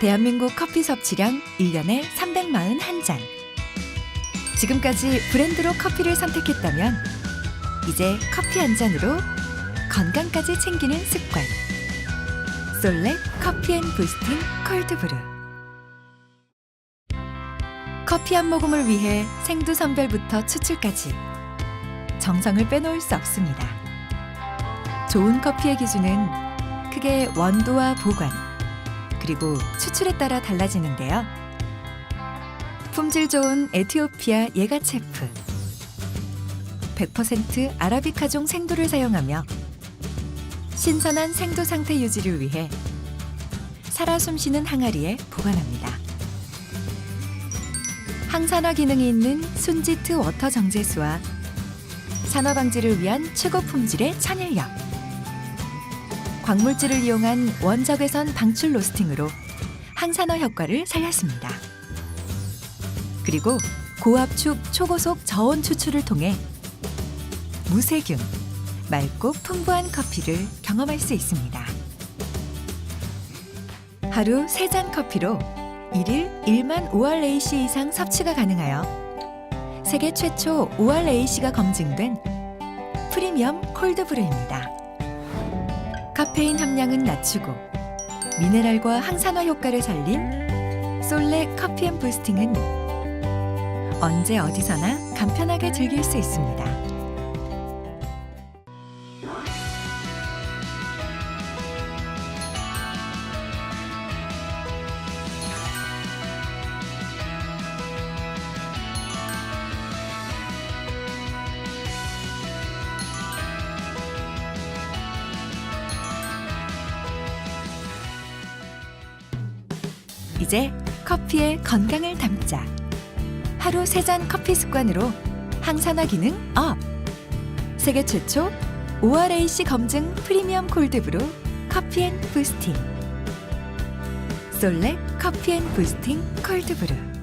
대한민국 커피 섭취량 1년에 341잔. 지금까지 브랜드로 커피를 선택했다면 이제 커피 한 잔으로 건강까지 챙기는 습관. 솔렉 커피 앤 부스팅 콜드브루. 커피 한 모금을 위해 생두 선별부터 추출까지 정성을 빼놓을 수 없습니다. 좋은 커피의 기준은 크게 원도와 보관, 그리고 추출에 따라 달라지는데요. 품질 좋은 에티오피아 예가체프 100% 아라비카종 생두를 사용하며 신선한 생두 상태 유지를 위해 살아 숨쉬는 항아리에 보관합니다. 항산화 기능이 있는 순지트 워터 정제수와 산화 방지를 위한 최고 품질의 천일염 광물질을 이용한 원적외선 방출 로스팅으로 항산화 효과를 살렸습니다. 그리고 고압축 초고속 저온 추출을 통해 무세균, 맑고 풍부한 커피를 경험할 수 있습니다. 하루 3잔 커피로 1일 1만 5알 AC 이상 섭취가 가능하여 세계 최초 5알 AC가 검증된 프리미엄 콜드브루입니다. 카페인 함량은 낮추고 미네랄과 항산화 효과를 살린 솔레 커피 앤 부스팅은 언제 어디서나 간편하게 즐길 수 있습니다. 이제 커피에 건강을 담자. 하루 세 잔 커피 습관으로 항산화 기능 업. 세계 최초 ORAC 검증 프리미엄 콜드브루 커피 앤 부스팅. 솔렉 커피 앤 부스팅 콜드브루.